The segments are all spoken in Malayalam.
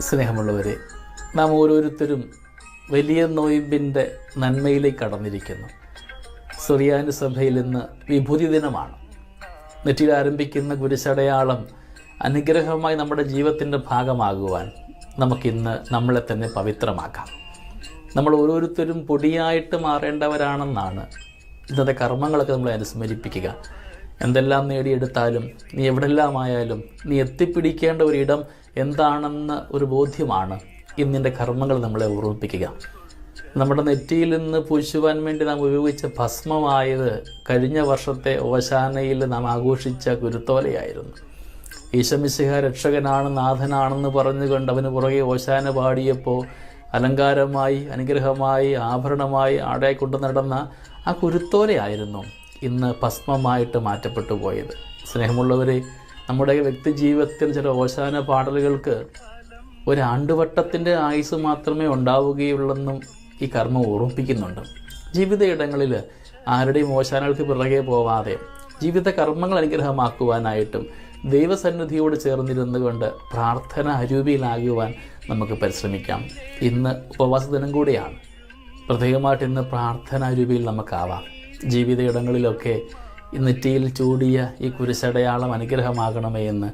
സ്നേഹമുള്ളവരെ നാം ഓരോരുത്തരും വലിയ നോയിമ്പിന്റെ നന്മയിലേക്ക് കടന്നിരിക്കുന്നു. സുറിയാനി സഭയിൽ ഇന്ന് വിഭൂതി ദിനമാണ്. നെറ്റിയിൽ ആരംഭിക്കുന്ന കുരിശടയാളം അനുഗ്രഹമായി നമ്മുടെ ജീവിതത്തിന്റെ ഭാഗമാകുവാൻ നമുക്കിന്ന് നമ്മളെ തന്നെ പവിത്രമാക്കാം. നമ്മൾ ഓരോരുത്തരും പൊടിയായിട്ട് മാറേണ്ടവരാണെന്നാണ് ഇന്നത്തെ കർമ്മങ്ങളൊക്കെ നമ്മളെ അനുസ്മരിപ്പിക്കുക. എന്തെല്ലാം നേടിയെടുത്താലും നീ എവിടെല്ലാമായാലും നീ എത്തിപ്പിടിക്കേണ്ട ഒരിടം എന്താണെന്ന ഒരു ബോധ്യമാണ് ഇന്നിന്റെ കർമ്മങ്ങൾ നമ്മളെ ഓർമ്മിപ്പിക്കുക. നമ്മുടെ നെറ്റിയിൽ നിന്ന് പൂശുവാൻ വേണ്ടി നാം ഉപയോഗിച്ച ഭസ്മമായത് കഴിഞ്ഞ വർഷത്തെ ഓശാനയിൽ നാം ആഘോഷിച്ച കുരുത്തോലയായിരുന്നു ഈശമിശിഹ രക്ഷകനാണ് നാഥനാണെന്ന് പറഞ്ഞുകൊണ്ട് അവന് പുറകെ ഓശാന പാടിയപ്പോൾ അലങ്കാരമായി അനുഗ്രഹമായി ആഭരണമായി ആടെ കൊണ്ടു നടന്ന ആ കുരുത്തോലയായിരുന്നു ഇന്ന് ഭസ്മമായിട്ട് മാറ്റപ്പെട്ടു പോയത്. സ്നേഹമുള്ളവരെ നമ്മുടെ വ്യക്തി ജീവിതത്തിൽ ചില ഓശാന പാടലുകൾക്ക് ഒരു ആണ്ടുവട്ടത്തിന്റെ ആയുസ് മാത്രമേ ഉണ്ടാവുകയുള്ളെന്നും ഈ കർമ്മം ഓർമ്മിപ്പിക്കുന്നുണ്ട്. ജീവിതയിടങ്ങളിൽ ആരുടെയും ഓശാനകൾക്ക് പിറകെ പോവാതെ ജീവിത കർമ്മങ്ങൾ അനുഗ്രഹമാക്കുവാനായിട്ടും ദൈവസന്നിധിയോട് ചേർന്നിരുന്നു കൊണ്ട് പ്രാർത്ഥന അരൂപിയിലാകുവാൻ നമുക്ക് പരിശ്രമിക്കാം. ഇന്ന് ഉപവാസ ദിനം കൂടിയാണ്. പ്രത്യേകമായിട്ട് ഇന്ന് പ്രാർത്ഥന രൂപയിൽ നമുക്കാവാം. ജീവിതയിടങ്ങളിലൊക്കെ ഈ നെറ്റിയിൽ ചൂടിയ ഈ കുരിശടയാളം അനുഗ്രഹമാകണമേ എന്ന്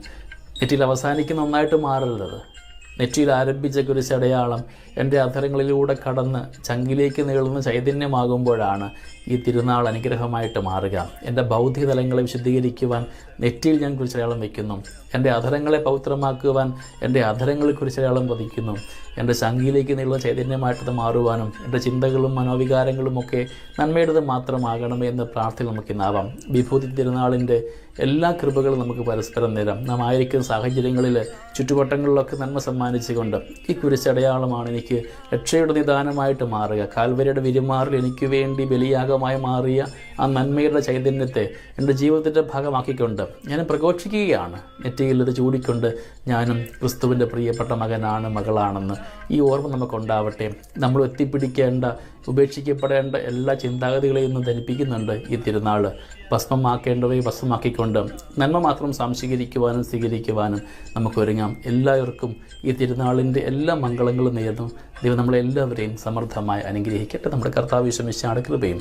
നെറ്റിയിൽ അവസാനിക്കുന്ന ഒന്നായിട്ട് മാറരുത് നെറ്റിയിൽ ആരംഭിച്ച കുരിശടയാളം എന്റെ അധരങ്ങളിലൂടെ കടന്ന് ചങ്കിലേക്ക് നീളുന്ന ചൈതന്യമാകുമ്പോഴാണ് ഈ തിരുനാൾ അനുഗ്രഹമായിട്ട് മാറുക. എന്റെ ബൗദ്ധിക തലങ്ങളെ വിശദീകരിക്കുവാൻ നെറ്റിയിൽ ഞാൻ കുരിശടയാളം വയ്ക്കുന്നു എന്റെ അധരങ്ങളെ പവിത്രമാക്കുവാൻ എന്റെ അധരങ്ങളിൽ കുരിശടയാളം പതിക്കുന്നു. എന്റെ ചങ്കിലേക്ക് നീളുന്ന ചൈതന്യമായിട്ടത് മാറുവാനും എന്റെ ചിന്തകളും മനോവികാരങ്ങളും ഒക്കെ നന്മയുടേത് മാത്രമാകണമേ എന്ന് പ്രാർത്ഥന നമുക്ക് നമുക്കിന്നാവാം. വിഭൂതി തിരുനാളിന്റെ എല്ലാ കൃപകളും നമുക്ക് പരസ്പരം നേരാം. നാം ആയിരിക്കുന്ന സാഹചര്യങ്ങളിൽ ചുറ്റുവട്ടങ്ങളിലൊക്കെ നന്മ സമ്മാനിച്ചുകൊണ്ട് ഈ കുരിശടയാളമാണ് എനിക്ക് രക്ഷയുടെ നിദാനമായിട്ട് മാറുക. കാൽവരിയുടെ വിരുമാറിൽ എനിക്ക് വേണ്ടി ബലിയാഗമായി മാറിയ ആ നന്മയുടെ ചൈതന്യത്തെ എന്റെ ജീവിതത്തിന്റെ ഭാഗമാക്കിക്കൊണ്ട് ഞാൻ പ്രഘോഷിക്കുകയാണ്. നെറ്റിയിൽ ഇത് ചൂടിക്കൊണ്ട് ഞാനും ക്രിസ്തുവിന്റെ പ്രിയപ്പെട്ട മകനാണ് മകളാണെന്ന് ഈ ഓർമ്മ നമുക്കുണ്ടാവട്ടെ. നമ്മൾ എത്തിപ്പിടിക്കേണ്ട ഉപേക്ഷിക്കപ്പെടേണ്ട എല്ലാ ചിന്താഗതികളെയും ധരിപ്പിക്കുന്നുണ്ട് ഈ തിരുനാൾ ഭസ്മമാക്കേണ്ടവയെ ഭസ്മമാക്കിക്കൊണ്ട് നന്മ മാത്രം സംശീകരിക്കുവാനും സ്വീകരിക്കുവാനും നമുക്കൊരുങ്ങാം എല്ലാവർക്കും ഈ തിരുനാളിന്റെ എല്ലാ മംഗളങ്ങളും നേരുന്നു. ദൈവം നമ്മളെല്ലാവരെയും സമൃദ്ധമായി അനുഗ്രഹിക്കട്ടെ. നമ്മുടെ കർത്താവ് വിശ്വമിച്ച കൃപയും